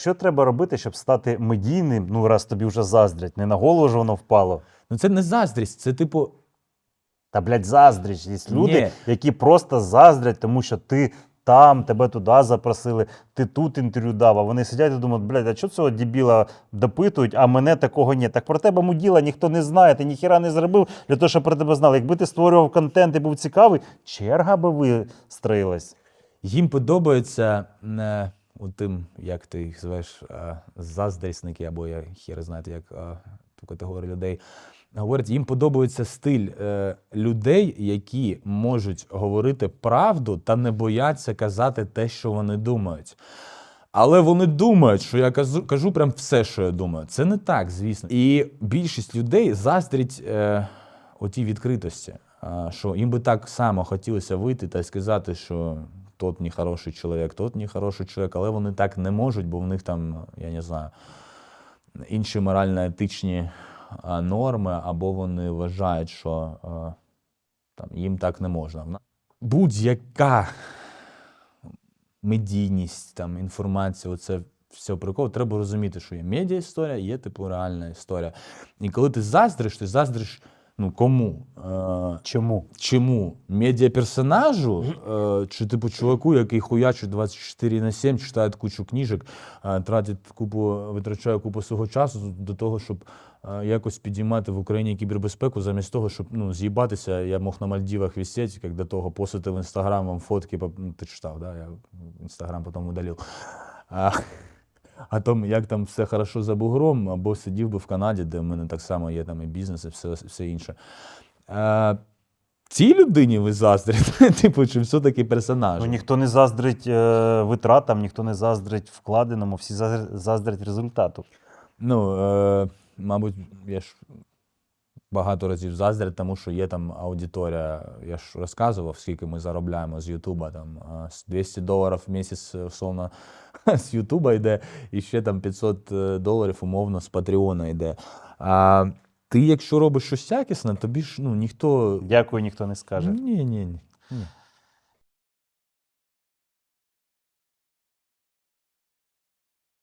Що треба робити, щоб стати медійним? Ну, раз тобі вже заздрять, не на голову ж воно впало. Ну це не заздрість, це типу. Та, блядь, заздріч. Є люди, Ні. які просто заздрять, тому що ти там, тебе туди запросили, ти тут інтерв'ю дав, а вони сидять і думають, блядь, а чого цього дебіла допитують, а мене такого ні. Так про тебе муділа ніхто не знає, ти ніхіра не зробив для того, щоб про тебе знали. Якби ти створював контент і був цікавий, черга би вистроїлась. Їм подобається не у тим, як ти їх звеш, е, заздрісники, або я хіре знаєте, як е, ту категорію людей говорять. Їм подобається стиль е, людей, які можуть говорити правду та не бояться казати те, що вони думають. Але вони думають, що я кажу, кажу прям все, що я думаю. Це не так, звісно. І більшість людей заздрять е, отій відкритості, е, що їм би так само хотілося вийти та сказати, що тот не хороший чоловік, тот не хороший чоловік, але вони так не можуть, бо в них там, я не знаю, інші морально-етичні норми, або вони вважають, що там, їм так не можна. Будь-яка медійність, там, інформація, оце все прикол. Треба розуміти, що є медіа історія, є типу реальна історія. І коли ти заздриш, ти заздриш ну, кому? Чому? чому? Медіаперсонажу, е, чи типу чуваку, який хуячить 24 на 7, читає кучу книжок, е, тратить купу, витрачає купу свого часу до того, щоб е, якось підіймати в Україні кібербезпеку, замість того, щоб ну, з'їбатися, я мог на Мальдівах висіти, як до того постити в інстаграм вам фотки, ну, ти читав, да? я інстаграм потім удалив. А, тому, як там все хорошо за бугром, або сидів би в Канаді, де в мене так само є там і бізнес, і все, все інше. Е, цій людині ви заздрите, типу, чи все-таки персонаж? Ну, ніхто не заздрить е, витратам, ніхто не заздрить вкладеному, всі заздрять- заздрять результату. Ну, е, мабуть, я ж багато разів заздрять, тому що є там аудиторія. Я ж розказував, скільки ми заробляємо з Ютуба. Там е, 200 доларів в місяць, е, условно, з Ютуба йде, і ще там 500 доларів, умовно, з Патреона йде. А ти, якщо робиш щось якісне, тобі ж ну, ніхто. Дякую, ніхто не скаже. Ні, ні, ні. ні.